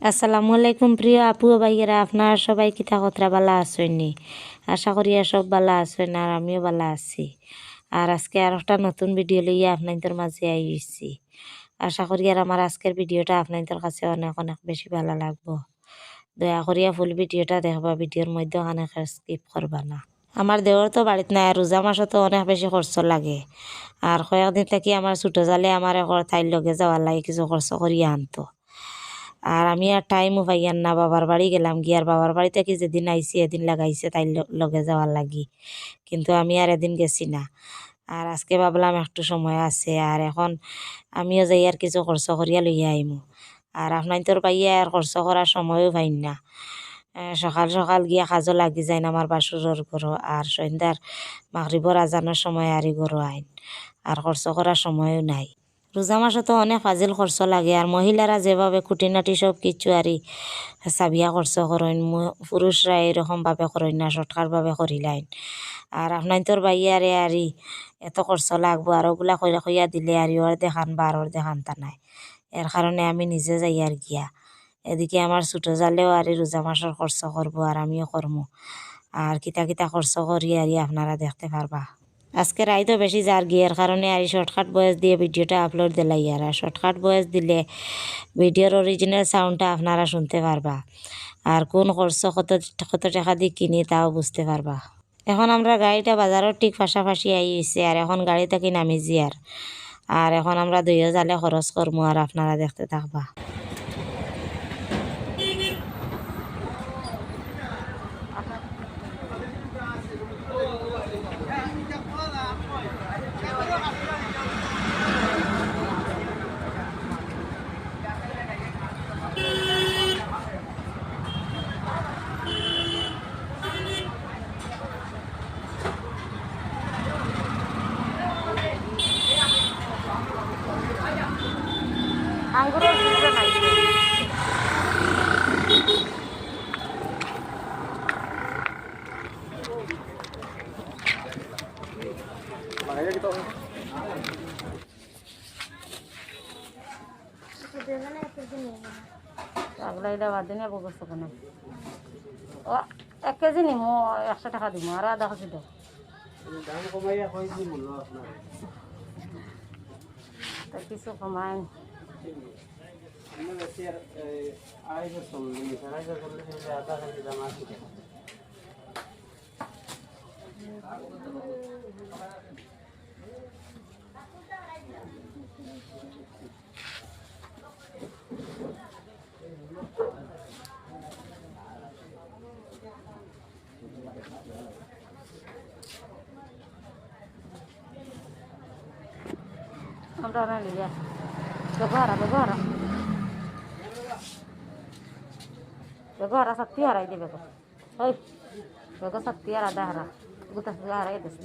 আসসালামু আলাইকুম প্রিয় আপু ভাইয়েরা, আপনারা সবাই কিতা কতরা বালা আসেননি আশা করি সব বালা আছেন আর আমিও বালা আছি। আর আজকে আর একটা নতুন ভিডিও লইয়া আপনাদের মাঝে আইছি। আশা করি আর আমার আজকের ভিডিওটা আপনাদের কাছে অনেক অনেক বেশি ভালো লাগবো। দয়া করিয়া ফুল ভিডিওটা দেখবা, ভিডিওর মধ্যে অনেক স্কিপ করবা না। আমার দেওয়ার তো বাড়িতে নাই রোজা মাসে তো অনেক বেশি খরচ লাগে। আর কয়েকদিন থাকি আমার ছোটো জালে আমার তাইর লগে যাওয়ার লাগে, কিছু খরচ করিয়া আনতো। আর আমি আর টাইমও পাইয়ান না, বাবার বাড়ি গেলাম গিয়ে আর বাবার বাড়ি থেকে যেদিন আইসি এদিন লাগাইছে তাই লগে যাওয়ার লাগি। কিন্তু আমি আর এদিন গেছি না। আর আজকে ভাবলাম একটু সময় আছে আর এখন আমিও যাই আর কিছু খরচ করিয়া লইয়া আইমু। আর আপনার তোর পাইয়া আর খরচ করার সময়ও পাইন না। সকাল সকাল গিয়া কাজও লাগি যায় না, আমার বাসুরের ঘরও। আর সন্ধ্যার মাগরিবর আজানোর সময় আরি গরো আইন। আর খরচ করার সময়ও নাই। রোজা মাসে তো অনেক ফাজিল খরচ লাগে আর মহিলারা যেভাবে খুঁটিনাটি সব কিছু আরি সাবিয়া খরচ করেন পুরুষরা এরকমভাবে করেন না শর্টকাটভাবে করিলাইন আর আপনার তোর বাইয়ারে আরি এত খরচ লাগবো আর ওগুলা কইরা কইয়া দিলে আর ওর দেখান বা ওর দেখান তা নাই। এর কারণে আমি নিজে যাই আর গিয়া। এদিকে আমার ছোটো জালেও আর রোজা মাসের খরচ করব আর আমিও করব আর কিতা কিতা খরচ করি আর আপনারা দেখতে পারবা আজকে রাইতো বেশি যার গিয়ের কারণে আর শর্টকাট বয়স দিয়ে ভিডিওটা আপলোড দিলাই আর। শর্টকাট বয়স দিলে ভিডিওর অরিজিনাল সাউন্ডটা আপনারা শুনতে পারবা। আর কোন খরচ কত কত টাকা দিয়ে কিনি তাও বুঝতে পারবা। এখন আমরা গাড়িটা বাজারের ঠিক পাশাপাশি আইছে আর এখন গাড়ি থেকে নামিছি আর আর এখন আমরা দুইও জালে খরচ করব আর আপনারা দেখতে থাকবা। এটা বাদ দিনে বগস কেন ও এক কেজি নিমো একশো টাকা দিব আর আধা কেজি দাও। দাম কমাইয়া কই দিম বলো আপনার? তা কিছু কমায় আমরা বেশি আর আড়াইশো চল্লিশ আড়াইশো চল্লিশ হলে আধা আমরা না লিয়া ব্যবহার ব্যবহার ব্যবহার শক্তি হারাই দেবে গো ওই বেগ শক্তি হারা দেহারা গুতা হারাই দিস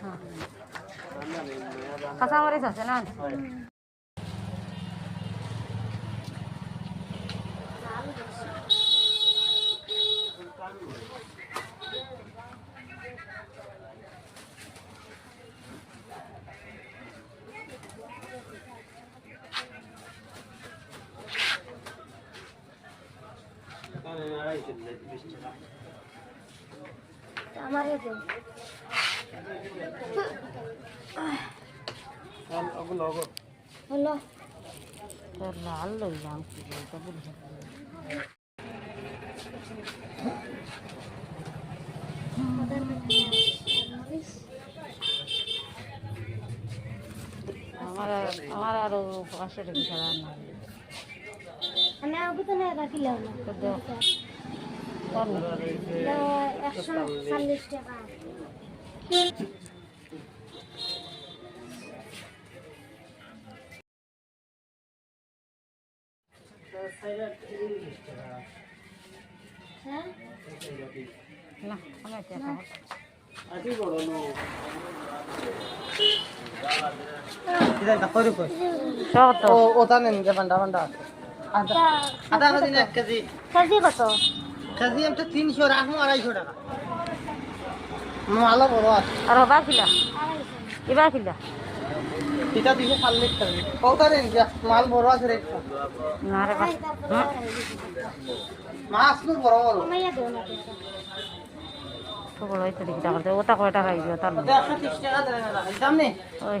হ্যাঁ কাঁচামরিচ আছে না আড়াইশো বিশ আমার লাল লইলাম কি বলতে আমার আমার আরও পাঁচশো টাকা না আমি আগে তো না রাখিলাম না। তো দেও কর না। এটা একশো চল্লিশ টাকা হ্যাঁ না আমি টাকা আটি বড় নো সব তো ওটা নেন যে বান্ডা বান্ডা আছে। আদা আদা কেজি না এক কেজি। কেজি কত? কেজি একটা তিনশো রাখব আড়াইশো টাকা। ভালো বড় আছে। আর হবা কিলা? কিবা কিলা? এটা দুইশো চল্লিশ টাকা কৌটা দিন গিয়া মাল বড় আছে রে। না রে হ্যাঁ মাছ নো বড় তো। বড় হইতে দেখি টাকা ওটা কয়টা খাইবে তার ওটা একশো তিরিশ টাকা দেয় না? সামনে ওই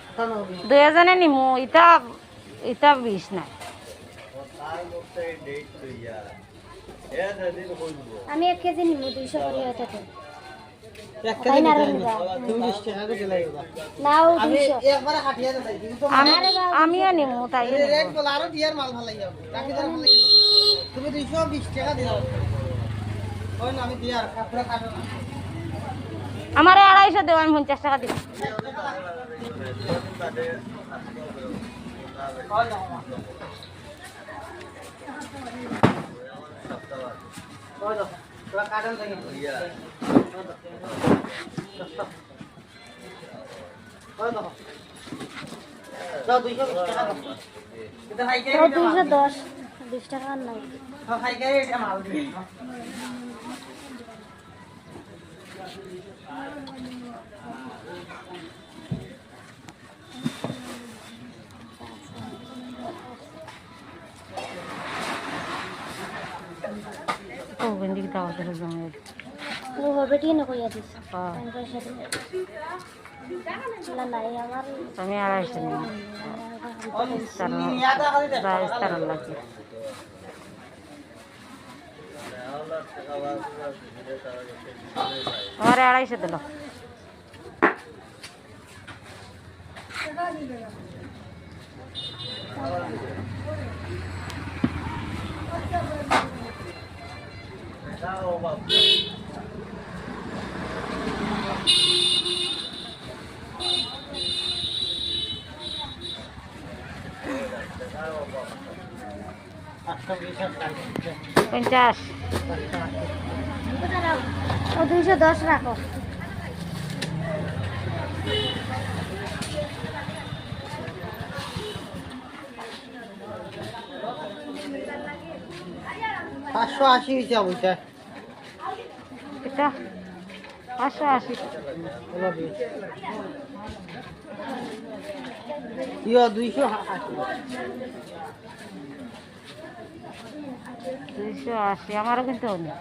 এজনে নিমু ইটা ইটা বিষ নাই। আমি এক কেজি নিবো দুইশো করে হতে তো। এক তাই না। তুমি দুইশো বিশ টাকা দিলাম আমি দিয়ার কাপড়ে কাটো না। আমার আড়াইশো দেও আমি পঞ্চাশ টাকা দিব। দুইশো দশ। বিশ টাকা নাই। মাল দিয়ে। ও গন্ডি দাও তোর জমে ও হবে ঠিক না কইয়া দিস হ্যাঁ আমি পয়সা দিই না নাই আমার আমি আড়াইশো নিব ওই নিয়াটা খালি দেখ। প্রাইস তার লাগে আমার আড়াইশো দিল। বিশ আর পঞ্চাশ। ও দুইশো দশ রাখো। পাঁচশো আশি হয়েছে অবশ্যই এটা? পাঁচশো আশি। ইয়ে দুইশো আশি। দুইশো আশি আমারও কিন্তু অনেক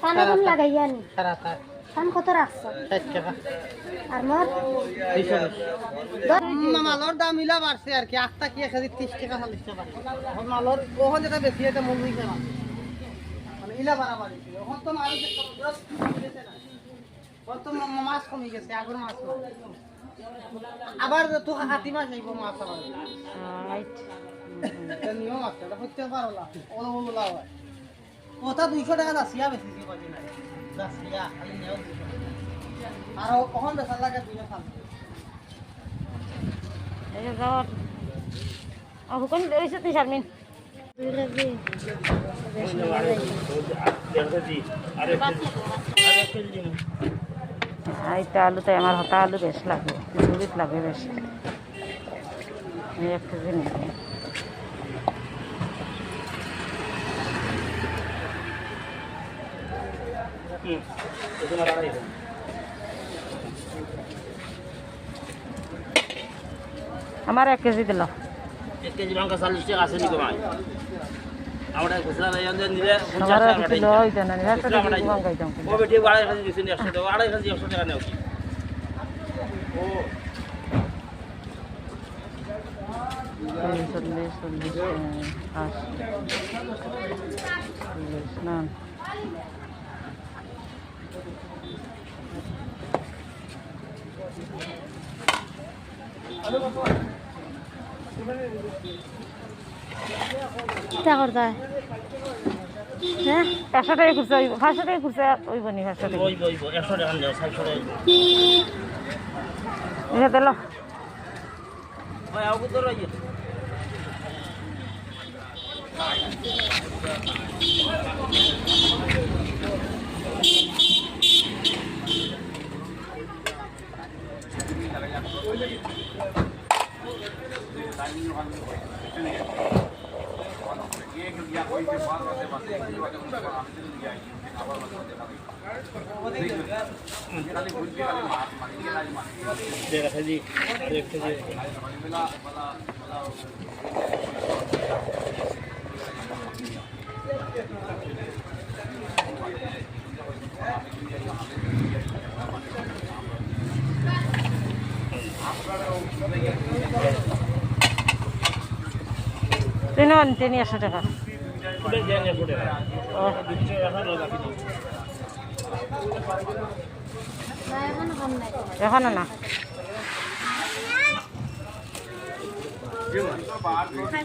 কানে কম লাগাইয়া নি। কান কত রাখছো? আর মোর দুইশো দাম ইলা বাড়ছে আর কি। আটটা কি এক হাজার ত্রিশ টাকা চল্লিশ টাকা। এখন মালের ওখান যেটা বেশি এটা মূল মানে ইলা বাড়া বাড়িছে ওখান তো মাল ওখান তো মাছ কমে গেছে আগের মাছ নাই। আবার তো হাতি মাছ আইব মাছ আবার। ওটা দুইশো টাকা দাসিয়া বেশি আর ওখান বেচার লাগে দুইশো সামনে এই যে যাওয়ার ও হুকুম দিয়েছে তুই লাগবে এইটা আমার হতা আলু বেশ লাগে ঝুড়িত লাগে বেশি এক কেজি নিব আমার এক কেজি দিল। এক কেজি লঙ্কা চল্লিশ টাকা আছে নি কমাই আমরা খুচরা লাইন দিলে ও বেটি আড়াই একশো টাকা আড়াই কেজি একশো টাকা নেও। কি ও চল্লিশ চল্লিশ চল্লিশ না। কিতা করতা হ্যাঁ? একশো টাকা হইব পাঁচশো টাকা খুচরা হইব নি পাঁচশো টাকা। দিল ওই আবু তো রইছে দেখা দি দেখতে যে তুই নন তিনি একশো টাকা এখনও না। না খাই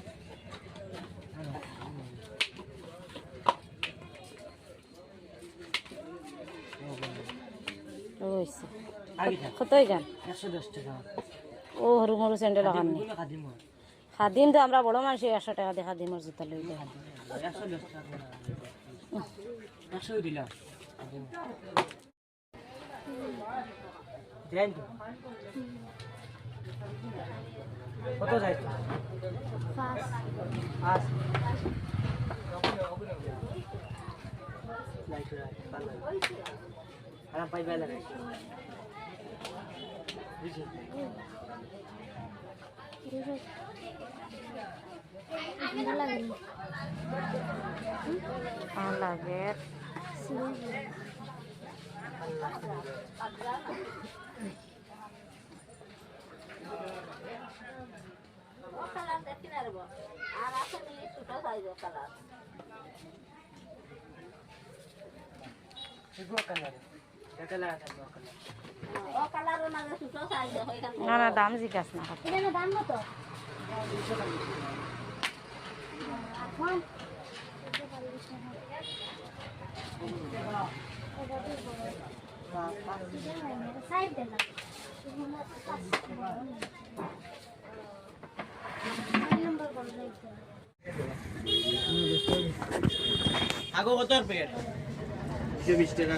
ওইছে কতই গান? ও হরু মরু স্যান্ডেল ওখানে খাদিম তো আমরা বড় মানুষ একশো টাকা দিয়ে খাদিমর জুতা তো। কত যাই রাখ ভালো আরাম পাইবা লাগে বুঝছি দুশো ভালো লাগে আমার লাগে এগুলো কালার এটা লাগা কালার না না দাম জিজ্ঞাস না। দাম কত আগো কত দুশো বিশ টাকা।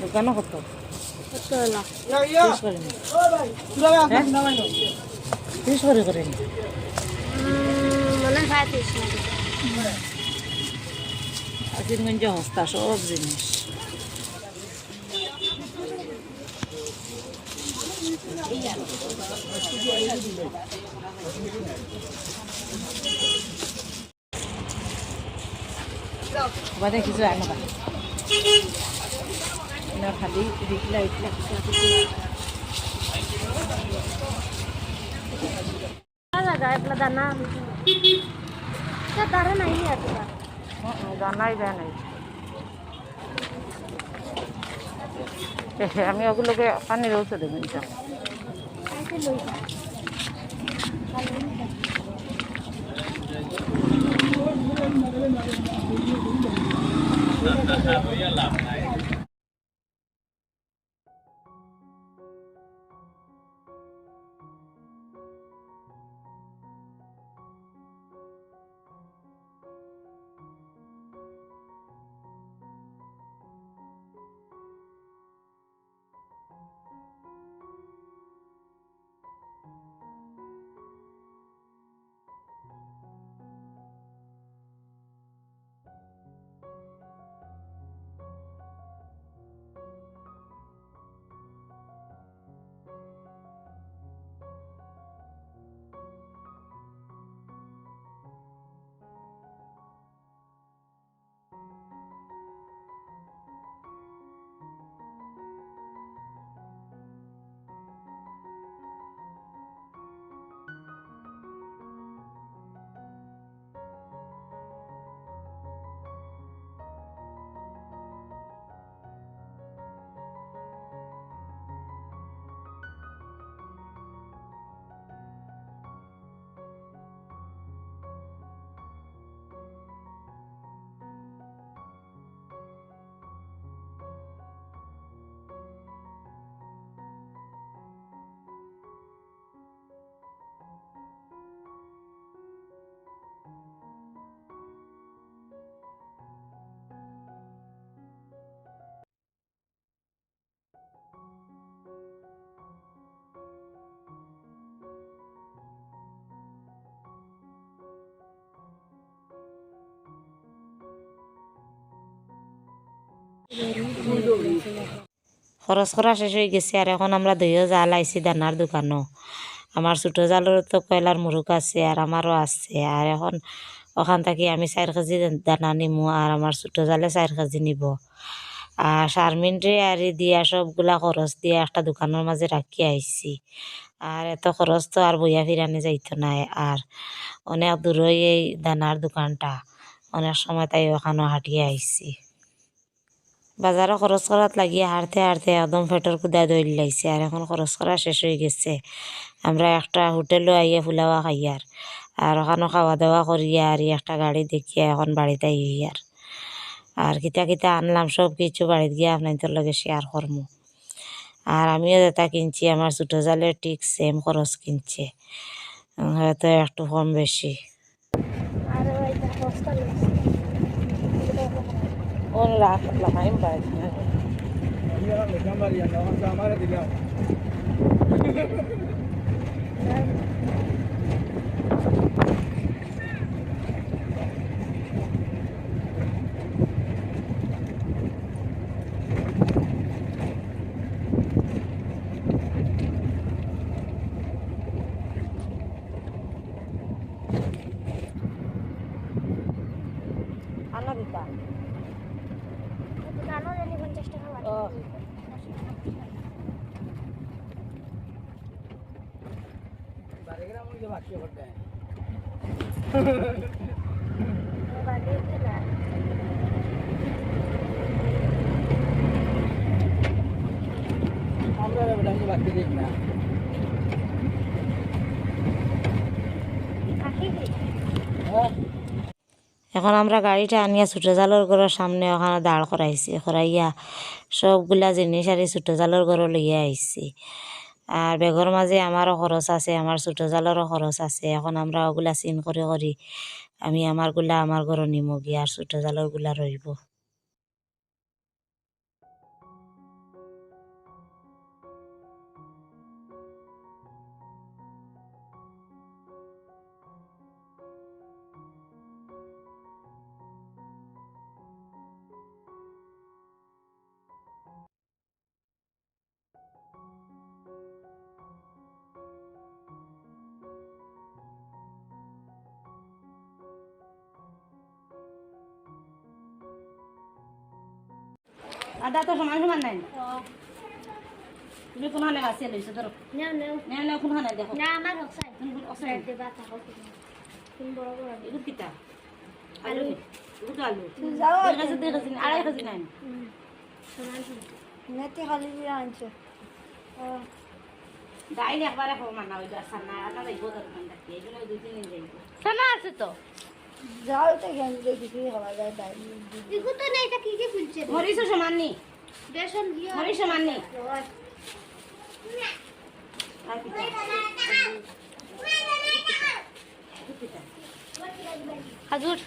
দোকানও কত? কত হলো ত্রিশ করে করে মনে হয় তিরিশ হস্তা সব জিনিস। বাদে কিছু আনো বা না খালি দিকলা ইটলা লাগা একলা দানা দাঁড়া নাই আছে জানাই দেয় নাই আমি ওগুলোকে পানির ঔষধ দেবেন আইতে লই খরচ করা শেষ হয়ে গেছে আর এখন আমরা দইও জাল আইছি দানার দোকানও আমার ছোটো জালেরও তো কয়লার মুরুখ আছে আর আমারও আছে আর এখন ওখান থেকে আমি চার কেজি দানা নিমু আর আমার ছোটো জালে চার কেজি নিব। আর শারমিনরে আর দিয়া সবগুলা খরচ দিয়ে একটা দোকানের মাঝে রাখি আইছি। আর এত খরচ তো আর বইয়া ফিরানি যাইতো না আর অনেক দূরই এই দানার দোকানটা। অনেক সময় তাই ওখানেও হাঁটিয়ে আইছি। বাজারে খরচ করাত লাগিয়ে হারতে হারতে একদম পেটর কুদা দইল লাইছে আর এখন খরচ করা শেষ হয়ে গেছে। আমরা একটা হোটেলও আইয়া ফুলাওয়া খাইয়ার আর ওখানে খাওয়া দাওয়া করিয়া আর একটা গাড়ি দেখিয়া এখন বাড়িতে আইয়ার আর আর কিতা কিতা আনলাম সব কিছু বাড়িতে গিয়ে আপনাদের লগে শেয়ার করমু আর আমিও যেটা কিনছি আমার ছোটো জালের ঠিক সেম খরচ কিনছে। হয়তো একটু কম বেশি আর on la, la main va a এখন আমরা গাড়িটা আনিয়া ছোটো জালের ঘরের সামনে ওখানে দাঁড় করাইছি করাইয়া সবগুলা জিনিস আর ছোটো জালের ঘরে লইয়া আইছি আর বেগর মাঝে আমারও খরচ আছে আমার ছোটো জালেরও খরচ আছে। এখন আমরা ওগুলা চিন করে করি আমি আমারগুলা আমার ঘরে নিমগি আর ছোটো জালেরগুলা রইব আদা তো সমান সমান নাই। তুমি কোনখানে বাঁচিয়ে লৈছো ধরো নাও নাও। কোনখানে দেখো না আমার অসে সাইড দেবা থাকো তুমি বড় বড়? এগুলো কিতা আলু। এগুলো আলু। যাও দুই কেজি দুই কেজি আড়াই কেজি নাই। সমান সমান। নেতি খালি দিয়ে আনছো। ডাইল একবারে খাব মানা ওই সান্না আটা যাইব দরকার থাকি এগুলো দুই তিন দিন যাইব সানা আছে তো? যাও তো জ্ঞান দেখি কি খাওয়া যায় তাই এগু তো নাই এটা কি কি ফুলছে মরিচ সমান নি বেসন দিয়ে মরিচ সমান নি হাজুর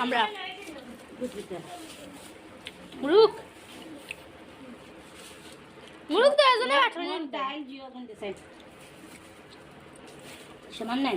আমরা। মুরুক মুরুক তো এজনে আঠো ডাইল জিও কোন দিছে সমান নাই?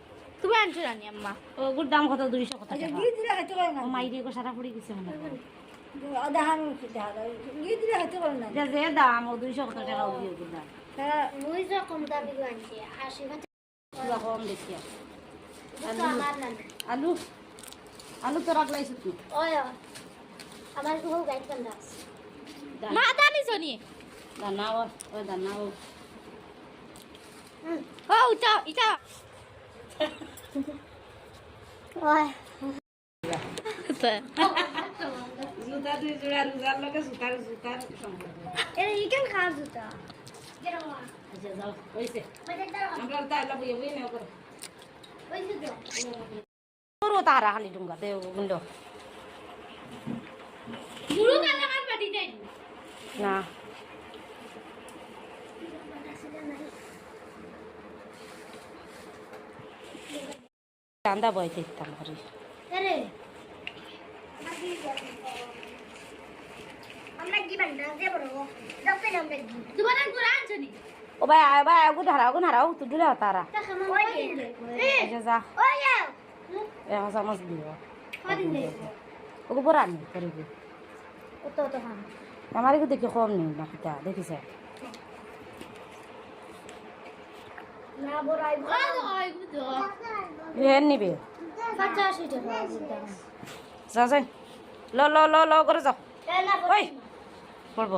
তুমি আনছো জানি আম্মা। ওগুর দাম কত? দুইশো কত টাকা? ও মাই দিয়ে সারা পড়ে গেছে মনে এটা যে দাম ও দুইশো কত টাকা ওই ওগুর দাম কম গো দেখি আলু। আলু? তো রাখলাইছো ওই আমার তো গাইড পান্ডা দানা- মা দানি জনি দানা ও ওই দানা ও। ও উঠা ইটা ওই জুতা দুই জোড়া রোজার লগে জুতার জুতার সম্পর্ক এর ইকেন খা জুতা আচ্ছা যাও হয়েছে আমরা তাই লাগবে বই নেও করো পুরো তাহারা খালি ডুঙ্গা দে গুন্ড মুরু কালা কান পাটি দেন না চান্দা বইতে ইতাম করি আরে আমরা কি বান্ডা দে বড় দপে নাম্বার কি তোমার কোরআন জানি ও ভাই আয় ভাই আগুন হারাও আগুন হারাও তুই দিলে তারা। যা এ চামচ দিব ওকে বড় আনি খাম? আমার দেখি কম নেই না কিতা দেখিছে বড় হেন নিবি 85 টাকা যা যাই ল ল ল ল করে যাও ওই পড়ব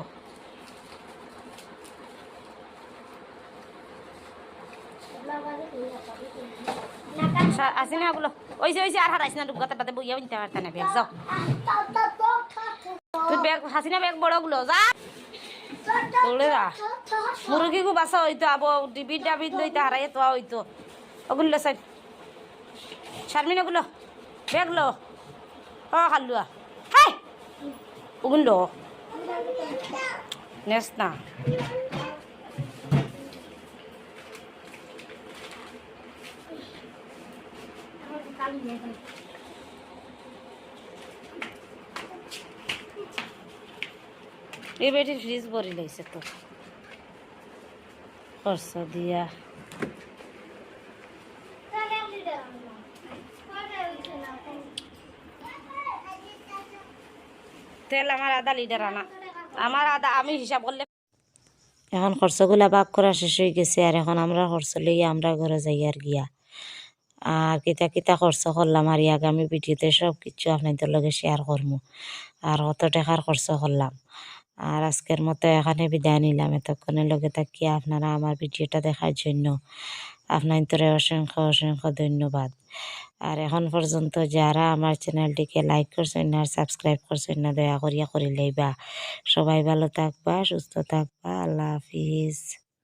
আসি না ওগুলো ওই যে ওই যে আর হারাইস না ডুবগাতে বাদে বইয়া নিতে পারতে না ব্যাগ যাও তুই ব্যাগ হাসি না ব্যাগ বড়গুলো যা যা মুরগি গু বাসা হইতো আবো ডিবি ডাবি হারাই তো হইতো ওগুলো সাইড। শারমিন, ওগুলো ব্যাগ লো। ও হালুয়া। হাই! ওগুলো নেস না। এই বেটির ফ্রিজ ভরি লাইছে তো। খরচ দিয়া। তেল আমার আধা লিটার আনা। আমার আধা আমি হিসাব করলে এখন খরচগুলা ভাগ করা শেষ হয়ে গেছে আর এখন আমরা খরচ লইয়া আমরা ঘরে যাই আর গিয়া। আর কিতা কিতা খরচ করলাম আর আগামী ভিডিওতে সব কিছু আপনাদের লগে শেয়ার করব আর কত টাকার খরচ করলাম। আর আজকের মতো এখানে বিদায় নিলাম। এতক্ষণের লগে থাকি আপনারা আমার ভিডিওটা দেখার জন্য। আপনার তোরে অসংখ্য অসংখ্য ধন্যবাদ। আর এখন পর্যন্ত যারা আমার চ্যানেলটিকে লাইক করছেন আর সাবস্ক্রাইব করছেন না, দয়া করিয়া করে লইবা। সবাই ভালো থাকবা, সুস্থ থাকবা। আল্লাহ হাফিজ।